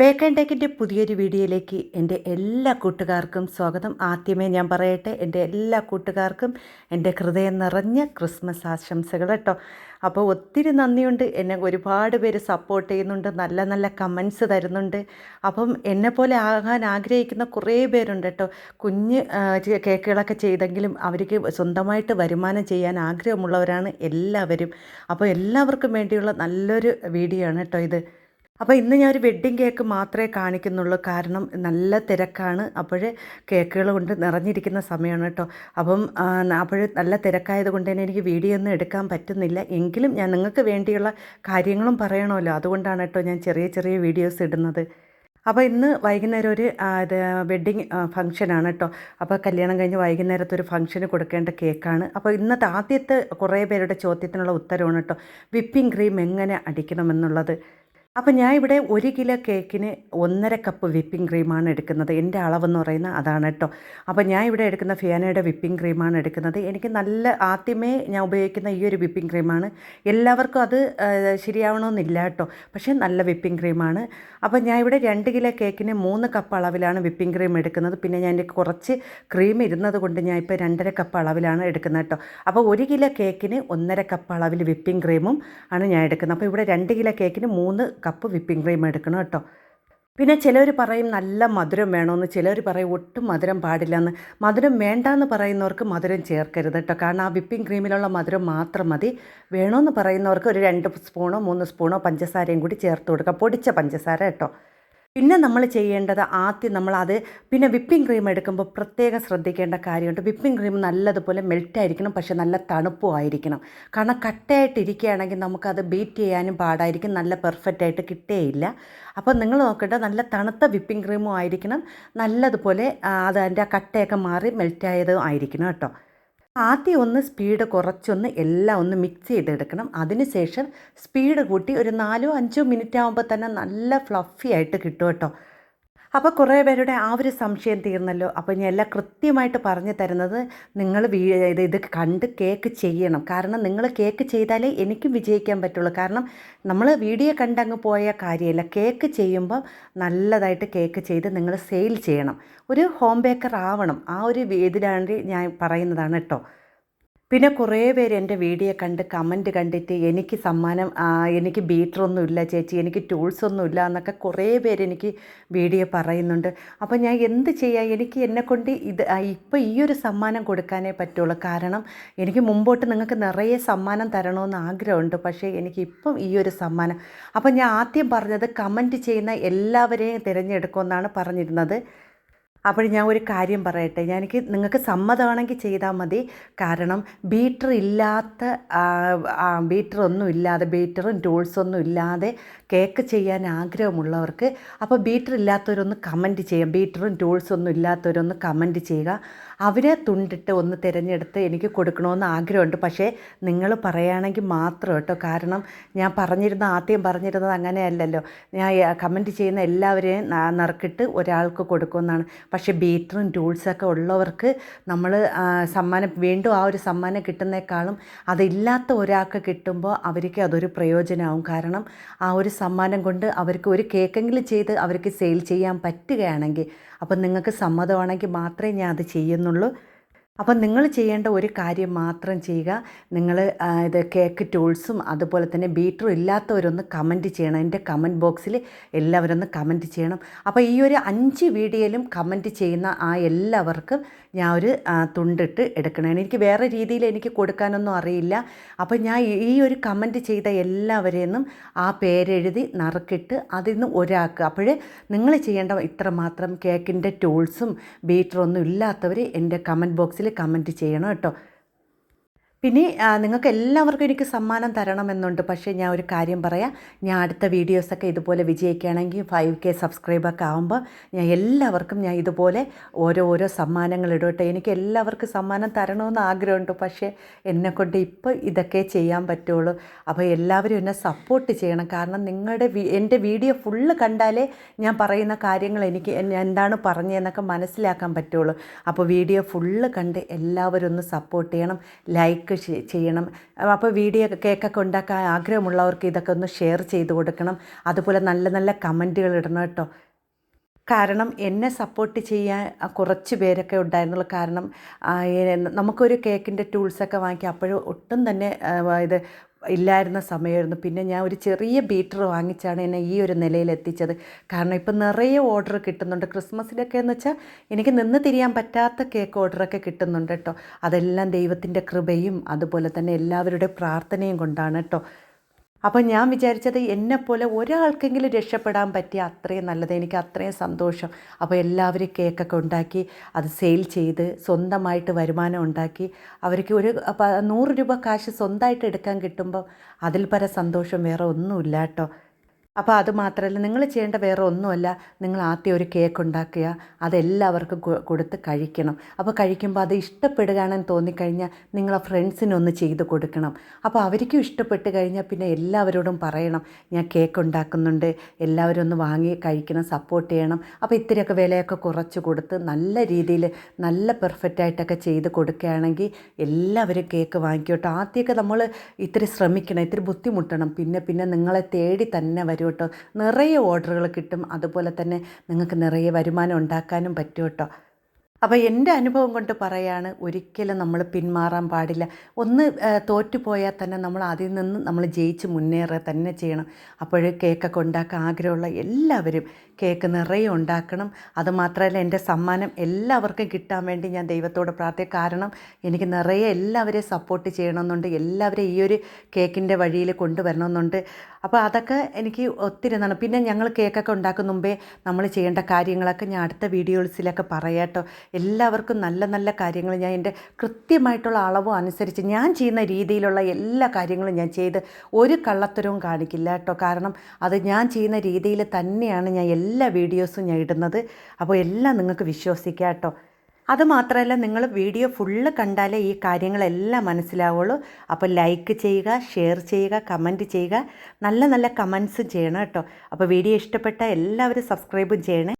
Bake ടേക്കിന്റെ പുതിയൊരു വീഡിയോയിലേക്ക് എന്റെ എല്ലാ കൂട്ടുകാർക്കും സ്വാഗതം. ആദ്യമേ ഞാൻ പറയട്ടെ എന്റെ എല്ലാ കൂട്ടുകാർക്കും എന്റെ ഹൃദയം നിറഞ്ഞ ക്രിസ്മസ് ആശംസകൾ കേട്ടോ. അപ്പോൾ ഒത്തിരി നന്ദിയുണ്ട്. എന്നെ ഒരുപാട് പേര് സപ്പോർട്ട് ചെയ്യുന്നുണ്ട്. നല്ല നല്ല കമൻസ് തരുന്നുണ്ട്. അപ്പം എന്നെപ്പോലെ ആകാൻ ആഗ്രഹിക്കുന്ന കുറേ പേരുണ്ട് കേട്ടോ. കുഞ്ഞ് കേക്കുകളൊക്കെ ചെയ്തെങ്കിലും അവർക്ക് സ്വന്തമായിട്ട് വരുമാനം ചെയ്യാൻ ആഗ്രഹമുള്ളവരാണ് എല്ലാവരും. അപ്പോൾ എല്ലാവർക്കും വേണ്ടിയുള്ള നല്ലൊരു വീഡിയോ ആണ് കേട്ടോ ഇത്. അപ്പോൾ ഇന്ന് ഞാൻ ഒരു വെഡ്ഡിങ് കേക്ക് മാത്രമേ കാണിക്കുന്നുള്ളൂ. കാരണം നല്ല തിരക്കാണ്. അപ്പോഴേ കേക്കുകൾ കൊണ്ട് നിറഞ്ഞിരിക്കുന്ന സമയമാണ് കേട്ടോ. അപ്പം അപ്പോഴേ നല്ല തിരക്കായത് കൊണ്ട് തന്നെ എനിക്ക് വീഡിയോ ഒന്നും എടുക്കാൻ പറ്റുന്നില്ല. എങ്കിലും ഞാൻ നിങ്ങൾക്ക് വേണ്ടിയുള്ള കാര്യങ്ങളും പറയണമല്ലോ. അതുകൊണ്ടാണ് കേട്ടോ ഞാൻ ചെറിയ ചെറിയ വീഡിയോസ് ഇടുന്നത്. അപ്പോൾ ഇന്ന് വൈകുന്നേരം ഒരു ഇത് വെഡ്ഡിങ് ഫംഗ്ഷനാണ് കേട്ടോ. അപ്പോൾ കല്യാണം കഴിഞ്ഞ് വൈകുന്നേരത്തെ ഒരു ഫംഗ്ഷന് കൊടുക്കേണ്ട കേക്കാണ് അപ്പോൾ ഇന്നത്തെ ആദ്യത്തെ കുറേ പേരുടെ ചോദ്യത്തിനുള്ള ഉത്തരവാണ് കേട്ടോ. വിപ്പിംഗ് ക്രീം എങ്ങനെ അടിക്കണമെന്നുള്ളത്. അപ്പോൾ ഞാൻ ഇവിടെ ഒരു കിലോ കേക്കിന് ഒന്നര കപ്പ് വിപ്പിംഗ് ക്രീമാണ് എടുക്കുന്നത്. എന്റെ അളവെന്ന് പറയുന്നത് അതാണ് കേട്ടോ അപ്പോൾ ഞാൻ ഇവിടെ എടുക്കുന്ന ഫിയാനയുടെ വിപ്പിംഗ് ക്രീമാണ് എടുക്കുന്നത്. എനിക്ക് നല്ല ആദ്യമേ ഞാൻ ഉപയോഗിക്കുന്ന ഈ ഒരു വിപ്പിംഗ് ക്രീമാണ്. എല്ലാവർക്കും അത് ശരിയാവണമെന്നില്ല കേട്ടോ പക്ഷേ നല്ല വിപ്പിംഗ് ക്രീമാണ്. അപ്പോൾ ഞാൻ ഇവിടെ രണ്ട് കിലോ കേക്കിന് മൂന്ന് കപ്പ് അളവിലാണ് വിപ്പിംഗ് ക്രീം എടുക്കുന്നത്. പിന്നെ ഞാൻ ഇതിൽ കുറച്ച് ക്രീം ഇരുന്നത് കൊണ്ട് ഞാൻ ഇപ്പോൾ രണ്ടര കപ്പ് അളവിലാണ് എടുക്കുന്നത് കേട്ടോ അപ്പോൾ ഒരു കിലോ കേക്കിന് ഒന്നര കപ്പ് അളവിൽ വിപ്പിംഗ് ക്രീമും ആണ് ഞാൻ എടുക്കുന്നത്. അപ്പോൾ ഇവിടെ രണ്ട് കിലോ കേക്കിന് മൂന്ന് കപ്പ് വിപ്പിംഗ് ക്രീം എടുക്കണം കേട്ടോ. പിന്നെ ചിലർ പറയും നല്ല മധുരം വേണമെന്ന് ചിലർ പറയും ഒട്ടും മധുരം പാടില്ലെന്ന്. മധുരം വേണ്ടെന്ന് പറയുന്നവർക്ക് മധുരം ചേർക്കരുത് കേട്ടോ. കാരണം ആ വിപ്പിംഗ് ക്രീമിലുള്ള മധുരം മാത്രം മതി. വേണമെന്ന് പറയുന്നവർക്ക് ഒരു രണ്ട് സ്പൂണോ മൂന്ന് സ്പൂണോ പഞ്ചസാരയും കൂടി ചേർത്ത് കൊടുക്കുക പൊടിച്ച പഞ്ചസാര കേട്ടോ. പിന്നെ നമ്മൾ ചെയ്യേണ്ടത് ആദ്യം നമ്മളത് പിന്നെ വിപ്പിംഗ് ക്രീം എടുക്കുമ്പോൾ പ്രത്യേകം ശ്രദ്ധിക്കേണ്ട കാര്യമുണ്ട്. വിപ്പിംഗ് ക്രീം നല്ലതുപോലെ മെൽറ്റായിരിക്കണം പക്ഷെ നല്ല തണുപ്പും ആയിരിക്കണം കാരണം കട്ടയായിട്ട് ഇരിക്കുകയാണെങ്കിൽ നമുക്കത് ബീറ്റ് ചെയ്യാനും പാടായിരിക്കും നല്ല പെർഫെക്റ്റ് ആയിട്ട് കിട്ടേയില്ല. അപ്പോൾ നിങ്ങൾ നോക്കേണ്ടത് നല്ല തണുത്ത വിപ്പിംഗ് ക്രീമും ആയിരിക്കണം നല്ലതുപോലെ അത് അതിന്റെ കട്ടയൊക്കെ മാറി മെൽറ്റായതും ആയിരിക്കണം കേട്ടോ. ആദ്യം ഒന്ന് സ്പീഡ് കുറച്ചൊന്ന് എല്ലാം ഒന്ന് മിക്സ് ചെയ്തെടുക്കണം. അതിനുശേഷം സ്പീഡ് കൂട്ടി ഒരു നാലോ അഞ്ചോ മിനിറ്റ് ആകുമ്പോൾ തന്നെ നല്ല ഫ്ലഫി ആയിട്ട് കിട്ടും കേട്ടോ. അപ്പോൾ കുറേ പേരുടെ ആ ഒരു സംശയം തീർന്നല്ലോ. അപ്പോൾ ഞാൻ എല്ലാം കൃത്യമായിട്ട് പറഞ്ഞു തരുന്നത് നിങ്ങൾ ഇത് ഇത് കണ്ട് കേക്ക് ചെയ്യണം. കാരണം നിങ്ങൾ കേക്ക് ചെയ്താലേ എനിക്കും വിജയിക്കാൻ പറ്റുള്ളൂ. കാരണം നമ്മൾ വീഡിയോ കണ്ട് അങ്ങ് പോയ കാര്യമല്ല. കേക്ക് ചെയ്യുമ്പോൾ നല്ലതായിട്ട് കേക്ക് ചെയ്ത് നിങ്ങൾ സെയിൽ ചെയ്യണം. ഒരു ഹോം ബേക്കർ ആവണം. ആ ഒരു ഇതിലാണ് ഞാൻ പറയുന്നതാണ് കേട്ടോ. പിന്നെ കുറേ പേര് എന്റെ വീഡിയോ കണ്ട് കമന്റ് കണ്ടിട്ട് എനിക്ക് സമ്മാനം എനിക്ക് ബീറ്ററൊന്നും ഇല്ല ചേച്ചി എനിക്ക് ടൂൾസ് ഒന്നും ഇല്ല എന്നൊക്കെ കുറേ പേര് എനിക്ക് വീഡിയോ പറയുന്നുണ്ട്. അപ്പോൾ ഞാൻ എന്ത് ചെയ്യാം? എനിക്ക് എന്നെക്കൊണ്ട് ഇത് ഇപ്പോൾ ഈ ഒരു സമ്മാനം കൊടുക്കാനേ പറ്റുള്ളൂ. കാരണം എനിക്ക് മുമ്പോട്ട് നിങ്ങൾക്ക് നിറയെ സമ്മാനം തരണമെന്ന് ആഗ്രഹമുണ്ട്. പക്ഷേ എനിക്ക് ഇപ്പം ഈ ഒരു സമ്മാനം. അപ്പോൾ ഞാൻ ആദ്യം പറഞ്ഞത് കമന്റ് ചെയ്യുന്ന എല്ലാവരെയും തിരഞ്ഞെടുക്കുമെന്നാണ് പറഞ്ഞിരുന്നത്. അപ്പോൾ ഞാൻ ഒരു കാര്യം പറയട്ടെ. ഞാൻ എനിക്ക് നിങ്ങൾക്ക് സമ്മതമാണെങ്കിൽ ചെയ്താൽ മതി. കാരണം ബീറ്റർ ഇല്ലാത്ത ബീറ്റർ ഒന്നും ഇല്ലാതെ ബീറ്ററും ടൂൾസൊന്നും ഇല്ലാതെ കേക്ക് ചെയ്യാൻ ആഗ്രഹമുള്ളവർക്ക് അപ്പോൾ ബീറ്റർ ഇല്ലാത്തവരൊന്ന് കമന്റ് ചെയ്യാം. ബീറ്ററും ടൂൾസൊന്നും ഇല്ലാത്തവരൊന്ന് കമന്റ് ചെയ്യുക. അവരെ തുണ്ടിട്ട് ഒന്ന് തിരഞ്ഞെടുത്ത് എനിക്ക് കൊടുക്കണമെന്ന് ആഗ്രഹമുണ്ട്. പക്ഷേ നിങ്ങൾ പറയുകയാണെങ്കിൽ മാത്രം കേട്ടോ. കാരണം ഞാൻ പറഞ്ഞിരുന്ന ആദ്യം പറഞ്ഞിരുന്നത് അങ്ങനെയല്ലല്ലോ. ഞാൻ കമന്റ് ചെയ്യുന്ന എല്ലാവരെയും നറുക്കിട്ട് ഒരാൾക്ക് കൊടുക്കുമെന്നാണ്. പക്ഷേ ബീറ്ററും ടൂൾസൊക്കെ ഉള്ളവർക്ക് നമ്മൾ സമ്മാനം വീണ്ടും ആ ഒരു സമ്മാനം കിട്ടുന്നേക്കാളും അതില്ലാത്ത ഒരാൾക്ക് കിട്ടുമ്പോൾ അവർക്ക് അതൊരു പ്രയോജനമാവും. കാരണം ആ ഒരു സമ്മാനം കൊണ്ട് അവർക്ക് ഒരു കേക്കെങ്കിലും ചെയ്ത് അവർക്ക് സെയിൽ ചെയ്യാൻ പറ്റുകയാണെങ്കിൽ അപ്പം നിങ്ങൾക്ക് സമ്മതമാണെങ്കിൽ മാത്രമേ ഞാൻ അത് ചെയ്യുന്നുള്ളൂ അപ്പം നിങ്ങൾ ചെയ്യേണ്ട ഒരു കാര്യം മാത്രം ചെയ്യുക. നിങ്ങൾ ഇത് കേക്ക് ടൂൾസും അതുപോലെ തന്നെ ബീറ്ററും ഇല്ലാത്തവരൊന്ന് കമന്റ് ചെയ്യണം. എന്റെ കമന്റ് ബോക്സിൽ എല്ലാവരും ഒന്ന് കമന്റ് ചെയ്യണം. അപ്പോൾ ഈ ഒരു അഞ്ച് വീഡിയോയിലും കമന്റ് ചെയ്യുന്ന ആ എല്ലാവർക്കും ഞാൻ ഒരു തുണ്ടിട്ട് എടുക്കണം എനിക്ക് വേറെ രീതിയിൽ എനിക്ക് കൊടുക്കാനൊന്നും അറിയില്ല. അപ്പോൾ ഞാൻ ഈ- ഒരു കമന്റ് ചെയ്ത എല്ലാവരെയും ആ പേരെഴുതി നറുക്കിട്ട് അതിൽ നിന്ന് ഒരാൾക്ക്. അപ്പോൾ നിങ്ങൾ ചെയ്യേണ്ട ഇത്രമാത്രം കേക്കിന്റെ ടൂൾസും ബീറ്ററൊന്നും ഇല്ലാത്തവർ എന്റെ കമന്റ് ബോക്സിൽ കമന്റ് ചെയ്യണം കേട്ടോ. പിന്നെ നിങ്ങൾക്ക് എല്ലാവർക്കും എനിക്ക് സമ്മാനം തരണമെന്നുണ്ട്. പക്ഷേ ഞാൻ ഒരു കാര്യം പറയാം. ഞാൻ അടുത്ത വീഡിയോസൊക്കെ ഇതുപോലെ വിജയിക്കുകയാണെങ്കിൽ ഫൈവ് കെ സബ്സ്ക്രൈബൊക്കെ ആകുമ്പോൾ ഞാൻ എല്ലാവർക്കും ഞാൻ ഇതുപോലെ ഓരോ ഓരോ സമ്മാനങ്ങൾ ഇടട്ടെ. എനിക്ക് എല്ലാവർക്കും സമ്മാനം തരണമെന്ന് ആഗ്രഹമുണ്ട്. പക്ഷേ എന്നെക്കൊണ്ട് ഇപ്പോൾ ഇതൊക്കെ ചെയ്യാൻ പറ്റുള്ളൂ. അപ്പോൾ എല്ലാവരും എന്നെ സപ്പോർട്ട് ചെയ്യണം. കാരണം നിങ്ങളുടെ എന്റെ വീഡിയോ ഫുള്ള് കണ്ടാലേ ഞാൻ പറയുന്ന കാര്യങ്ങൾ എനിക്ക് എന്താണ് പറഞ്ഞതെന്നൊക്കെ മനസ്സിലാക്കാൻ പറ്റുള്ളൂ. അപ്പോൾ വീഡിയോ ഫുള്ള് കണ്ട് എല്ലാവരും ഒന്ന് സപ്പോർട്ട് ചെയ്യണം. ലൈക്ക് ലൈക്ക് ചെയ്യണം. അപ്പോൾ വീഡിയോ കേക്കൊക്കെ ഉണ്ടാക്കാൻ ആഗ്രഹമുള്ളവർക്ക് ഇതൊക്കെ ഒന്ന് ഷെയർ ചെയ്ത് കൊടുക്കണം. അതുപോലെ നല്ല നല്ല കമന്റുകൾ ഇടണം കേട്ടോ. കാരണം എന്നെ സപ്പോർട്ട് ചെയ്യാൻ കുറച്ച് പേരൊക്കെ ഉണ്ടായിരുന്നുള്ളൂ. കാരണം നമുക്കൊരു കേക്കിന്റെ ടൂൾസൊക്കെ വാങ്ങിക്കുക അപ്പോഴും ഒട്ടും തന്നെ ഇത് ഇല്ലായിരുന്ന സമയമായിരുന്നു. പിന്നെ ഞാൻ ഒരു ചെറിയ ബീറ്റർ വാങ്ങിച്ചാണ് എന്നെ ഈ ഒരു നിലയിൽ എത്തിച്ചത്. കാരണം ഇപ്പം നിറയെ ഓർഡർ കിട്ടുന്നുണ്ട്. ക്രിസ്മസിലൊക്കെ എന്ന് വെച്ചാൽ എനിക്ക് നിന്ന് തിരിയാൻ പറ്റാത്ത കേക്ക് ഓർഡറൊക്കെ കിട്ടുന്നുണ്ട് കേട്ടോ. അതെല്ലാം ദൈവത്തിന്റെ കൃപയും അതുപോലെ തന്നെ എല്ലാവരുടെ പ്രാർത്ഥനയും കൊണ്ടാണ് കേട്ടോ. അപ്പോൾ ഞാൻ വിചാരിച്ചത് എന്നെപ്പോലെ ഒരാൾക്കെങ്കിലും രക്ഷപ്പെടാൻ പറ്റിയ അത്രയും നല്ലത് എനിക്ക് അത്രയും സന്തോഷം. അപ്പോൾ എല്ലാവരും കേക്കൊക്കെ ഉണ്ടാക്കി അത് സെയിൽ ചെയ്ത് സ്വന്തമായിട്ട് വരുമാനം ഉണ്ടാക്കി. അവർക്ക് ഒരു നൂറ് രൂപ കാശ് സ്വന്തമായിട്ട് എടുക്കാൻ കിട്ടുമ്പോൾ അതിൽ പര സന്തോഷം വേറെ ഒന്നുമില്ല കേട്ടോ. അപ്പോൾ അത് മാത്രമല്ല നിങ്ങൾ ചെയ്യേണ്ട വേറെ ഒന്നുമല്ല. നിങ്ങൾ ആദ്യം ഒരു കേക്ക് ഉണ്ടാക്കുക അതെല്ലാവർക്കും കൊടുത്ത് കഴിക്കണം. അപ്പോൾ കഴിക്കുമ്പോൾ അത് ഇഷ്ടപ്പെടുകയാണെന്ന് തോന്നിക്കഴിഞ്ഞാൽ നിങ്ങളെ ഫ്രണ്ട്സിനൊന്ന് ചെയ്ത് കൊടുക്കണം. അപ്പോൾ അവർക്കും ഇഷ്ടപ്പെട്ട് കഴിഞ്ഞാൽ പിന്നെ എല്ലാവരോടും പറയണം ഞാൻ കേക്ക് ഉണ്ടാക്കുന്നുണ്ട് എല്ലാവരും ഒന്ന് വാങ്ങി കഴിക്കണം സപ്പോർട്ട് ചെയ്യണം. അപ്പോൾ ഇത്തിരിയൊക്കെ വിലയൊക്കെ കുറച്ച് കൊടുത്ത് നല്ല രീതിയിൽ നല്ല പെർഫെക്റ്റ് ആയിട്ടൊക്കെ ചെയ്ത് കൊടുക്കുകയാണെങ്കിൽ എല്ലാവരും കേക്ക് വാങ്ങിക്കോട്ടോ. ആദ്യമൊക്കെ നമ്മൾ ഇത്തിരി ശ്രമിക്കണം ഇത്തിരി ബുദ്ധിമുട്ടണം. പിന്നെ പിന്നെ നിങ്ങളെ തേടി തന്നെ വരും. കേട്ടോ നിറയെ ഓർഡറുകൾ കിട്ടും. അതുപോലെ തന്നെ നിങ്ങൾക്ക് നിറയെ വരുമാനം ഉണ്ടാക്കാനും പറ്റും കേട്ടോ അപ്പോൾ എന്റെ അനുഭവം കൊണ്ട് പറയാണ് ഒരിക്കലും നമ്മൾ പിന്മാറാൻ പാടില്ല. ഒന്ന് തോറ്റുപോയാൽ തന്നെ നമ്മൾ അതിൽ നിന്ന് നമ്മൾ ജയിച്ച് മുന്നേറുക തന്നെ ചെയ്യണം. അപ്പോൾ കേക്കൊക്കെ ഉണ്ടാക്കാൻ ആഗ്രഹമുള്ള എല്ലാവരും കേക്ക് നിറയെ ഉണ്ടാക്കണം. അതുമാത്രമല്ല എന്റെ സമ്മാനം എല്ലാവർക്കും കിട്ടാൻ വേണ്ടി ഞാൻ ദൈവത്തോട് പ്രാർത്ഥിക്കും. കാരണം എനിക്ക് നിറയെ എല്ലാവരെയും സപ്പോർട്ട് ചെയ്യണമെന്നുണ്ട്. എല്ലാവരെയും ഈ ഒരു കേക്കിന്റെ വഴിയിൽ കൊണ്ടുവരണമെന്നുണ്ട്. അപ്പോൾ അതൊക്കെ എനിക്ക് ഒത്തിരി നന്ന്. പിന്നെ ഞങ്ങൾ കേക്കൊക്കെ ഉണ്ടാക്കുന്ന മുമ്പേ നമ്മൾ ചെയ്യേണ്ട കാര്യങ്ങളൊക്കെ ഞാൻ അടുത്ത വീഡിയോസിലൊക്കെ പറയാട്ടോ. എല്ലാവർക്കും നല്ല നല്ല കാര്യങ്ങൾ ഞാൻ എന്റെ കൃത്യമായിട്ടുള്ള അളവ് അനുസരിച്ച് ഞാൻ ചെയ്യുന്ന രീതിയിലുള്ള എല്ലാ കാര്യങ്ങളും ഞാൻ ചെയ്ത് ഒരു കള്ളത്തരവും കാണിക്കില്ല കേട്ടോ. കാരണം അത് ഞാൻ ചെയ്യുന്ന രീതിയിൽ തന്നെയാണ് ഞാൻ എല്ലാ വീഡിയോസും ഞാൻ ഇടുന്നത്. അപ്പോൾ എല്ലാം നിങ്ങൾക്ക് വിശ്വസിക്കാം കേട്ടോ. അത് മാത്രമല്ല നിങ്ങൾ വീഡിയോ ഫുള്ള് കണ്ടാലേ ഈ കാര്യങ്ങളെല്ലാം മനസ്സിലാവുള്ളൂ. അപ്പോൾ ലൈക്ക് ചെയ്യുക ഷെയർ ചെയ്യുക കമന്റ് ചെയ്യുക. നല്ല നല്ല കമൻസും ചെയ്യണം കേട്ടോ. അപ്പോൾ വീഡിയോ ഇഷ്ടപ്പെട്ട എല്ലാവരും സബ്സ്ക്രൈബും ചെയ്യണേ.